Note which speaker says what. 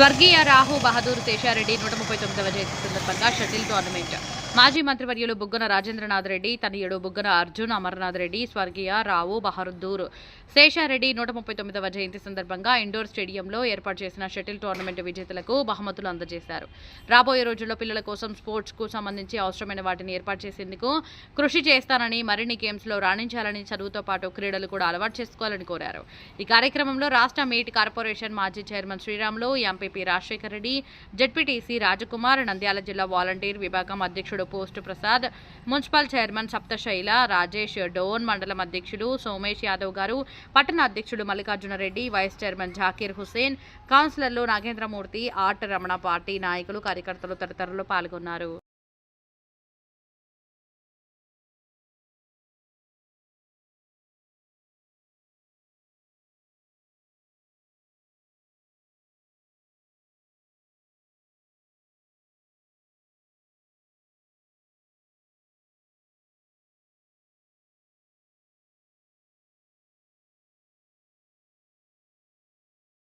Speaker 1: స్వర్గీయ రాహు బహదూర్ శేషారెడ్డి నూట ముప్పై తొమ్మిదవ జయంతి సందర్భంగా షటిల్తో టోర్నమెంట్ మాజీ మంత్రివర్యులు బుగ్గన రాజేంద్రనాథ్ రెడ్డి తనయుడు బుగ్గన అర్జున్ అమర్నాథ్ రెడ్డి స్వర్గీయ రావు బహదూర్ శేషారెడ్డి నూట ముప్పై తొమ్మిదవ జయంతి సందర్భంగా ఇండోర్ స్టేడియంలో ఏర్పాటు చేసిన షటిల్ టోర్నమెంట్ విజేతలకు బహుమతులు అందజేశారు. రాబోయే రోజుల్లో పిల్లల కోసం స్పోర్ట్స్కు సంబంధించి అవసరమైన వాటిని ఏర్పాటు చేసేందుకు కృషి చేస్తానని మరిన్ని గేమ్స్లో రాణించాలని చదువుతో పాటు క్రీడలు కూడా అలవాటు చేసుకోవాలని కోరారు. ఈ కార్యక్రమంలో రాష్ట్ర మీట్ కార్పొరేషన్ మాజీ chairman Sriramulu MPP Rajasekhara Reddy ZPTC Rajkumar Nandyal జిల్లా వాలంటీర్ విభాగం అధ్యక్షుడు post Prasad municipal chairman Saptashaila Rajesh Dhone మండలం అధ్యక్షుడు సోమేష్ యాదవ్ గారు పట్టణ అధ్యక్షుడు మల్లికార్జున రెడ్డి వైస్ చైర్మన్ జాకీర్ హుసేన్ కౌన్సిలర్లు నాగేంద్రమూర్తి ఆర్ట్ రమణ పార్టీ నాయకులు కార్యకర్తలు తదితరులు పాల్గొన్నారు.